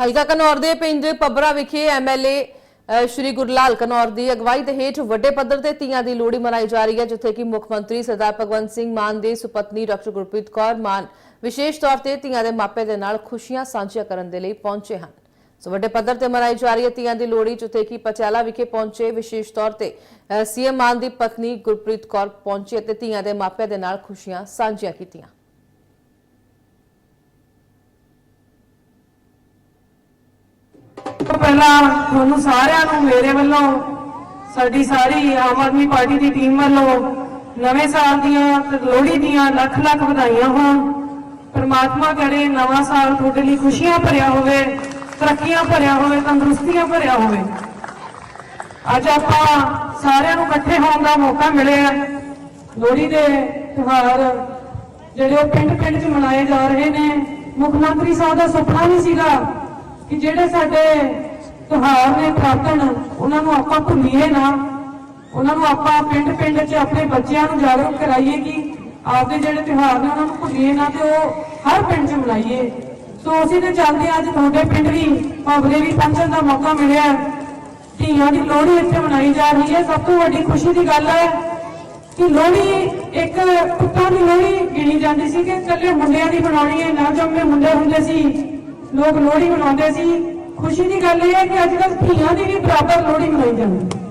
ਹਲਕਾ ਕਨੌਰ ਦੇ ਪਿੰਡ ਪੱਬਰਾ ਵਿਖੇ ਐਮਐਲਏ ਸ਼੍ਰੀ ਗੁਰਲਾਲ ਕਨੌਰ ਦੀ ਅਗਵਾਈ ਦੇ ਹੇਠ ਵੱਡੇ ਪੱਧਰ ਤੇ ਤੀਆਂ ਦੀ ਲੋਹੜੀ ਮਨਾਈ ਜਾ ਰਹੀ ਹੈ, ਜਿੱਥੇ ਕਿ ਮੁੱਖ ਮੰਤਰੀ ਸਰਦਾਰ ਭਗਵੰਤ ਸਿੰਘ ਮਾਨ ਦੇ ਸੁਪਤਨੀ ਡਾਕਟਰ ਗੁਰਪ੍ਰੀਤ ਕੌਰ ਮਾਨ ਵਿਸ਼ੇਸ਼ ਤੌਰ ਤੇ ਤੀਆਂ ਦੇ ਮਾਪੇ ਦੇ ਨਾਲ ਖੁਸ਼ੀਆਂ ਸਾਂਝੀਆਂ ਕਰਨ ਦੇ ਲਈ ਪਹੁੰਚੇ ਹਨ। ਸੋ ਵੱਡੇ ਪੱਧਰ ਤੇ ਮਨਾਈ ਜਾ ਰਹੀ ਹੈ ਤੀਆਂ ਦੀ ਲੋਹੜੀ, ਜਿੱਥੇ ਕਿ ਪਚਾਲਾ ਵਿਖੇ ਪਹੁੰਚੇ ਵਿਸ਼ੇਸ਼ ਤੌਰ ਤੇ ਸੀਐਮ ਮਾਨ ਦੀ ਪਤਨੀ ਗੁਰਪ੍ਰੀਤ ਕੌਰ ਪਹੁੰਚੇ ਅਤੇ ਤੀਆਂ ਦੇ ਮਾਪਿਆਂ ਦੇ ਨਾਲ ਖੁਸ਼ੀਆਂ ਸਾਂਝੀਆਂ ਕੀਤੀਆਂ। ਤੋਂ ਪਹਿਲਾਂ ਤੁਹਾਨੂੰ ਸਾਰਿਆਂ ਨੂੰ ਮੇਰੇ ਵੱਲੋਂ, ਸਾਡੀ ਸਾਰੀ ਆਮ ਆਦਮੀ ਪਾਰਟੀ ਦੀ ਟੀਮ ਵੱਲੋਂ ਨਵੇਂ ਸਾਲ ਦੀਆਂ ਤੇ ਲੋਹੜੀ ਦੀਆਂ ਲੱਖ ਲੱਖ ਵਧਾਈਆਂ ਹੋਣ। ਪਰਮਾਤਮਾ ਕਰੇ ਨਵਾਂ ਸਾਲ ਤੁਹਾਡੇ ਲਈ ਖੁਸ਼ੀਆਂ ਭਰਿਆ ਹੋਵੇ, ਤਰੱਕੀਆਂ ਭਰਿਆ ਹੋਵੇ, ਤੰਦਰੁਸਤੀਆਂ ਭਰਿਆ ਹੋਵੇ। ਅੱਜ ਆਪਾਂ ਸਾਰਿਆਂ ਨੂੰ ਇਕੱਠੇ ਹੋਣ ਦਾ ਮੌਕਾ ਮਿਲਿਆ। ਲੋਹੜੀ ਦੇ ਤਿਉਹਾਰ ਜਿਹੜੇ ਉਹ ਪਿੰਡ ਪਿੰਡ 'ਚ ਮਨਾਏ ਜਾ ਰਹੇ ਨੇ। ਮੁੱਖ ਮੰਤਰੀ ਸਾਹਿਬ ਦਾ ਸੁਪਨਾ ਵੀ ਸੀਗਾ ਕਿ ਜਿਹੜੇ ਸਾਡੇ ਤਿਉਹਾਰ ਨੇ ਪ੍ਰਾਤਨ ਉਹਨਾਂ ਨੂੰ ਆਪਾਂ ਭੁੱਲੀਏ ਨਾ। ਉਹਨਾਂ ਨੂੰ ਆਪਾਂ ਪਿੰਡ ਪਿੰਡ 'ਚ ਆਪਣੇ ਬੱਚਿਆਂ ਨੂੰ ਜਾਗਰੂਕ ਕਰਾਈਏ ਕਿ ਆਪਦੇ ਜਿਹੜੇ ਤਿਉਹਾਰ ਨੇ, ਉਹਨਾਂ ਨੂੰ ਭੁੱਲੀਏ ਨਾ ਤੇ ਉਹ ਹਰ ਪਿੰਡ 'ਚ ਮਨਾਈਏ। ਸੋ ਅਸੀਂ ਤੇ ਚੱਲਦੇ ਹਾਂ, ਅੱਜ ਤੁਹਾਡੇ ਪਿੰਡ ਵੀ, ਭਾਵਰੇ ਵੀ ਪਹੁੰਚਣ ਦਾ ਮੌਕਾ ਮਿਲਿਆ ਧੀਆਂ ਦੀ ਲੋਹੜੀ ਇੱਥੇ ਮਨਾਈ ਜਾ ਰਹੀ ਹੈ। ਸਭ ਤੋਂ ਵੱਡੀ ਖੁਸ਼ੀ ਦੀ ਗੱਲ ਹੈ ਕਿ ਲੋਹੜੀ ਇੱਕ ਪੁੱਤਾਂ ਦੀ ਲੋਹੜੀ ਗਿਣੀ ਜਾਂਦੀ ਸੀ ਕਿ ਇਕੱਲੇ ਮੁੰਡਿਆਂ ਦੀ ਬਣਾਉਣੀ ਹੈ, ਨਾ ਜੰਮੇ ਮੁੰਡੇ ਹੁੰਦੇ ਸੀ। ਲੋਕ ਲੋਹੜੀ ਮਨਾਉਂਦੇ ਸੀ। ਖੁਸ਼ੀ ਦੀ ਗੱਲ ਇਹ ਹੈ ਕਿ ਅੱਜ ਕੱਲ੍ਹ ਧੀਆਂ ਦੀ ਵੀ ਬਰਾਬਰ ਲੋਹੜੀ ਮਨਾਈ ਜਾਂਦੀ। ਹੈ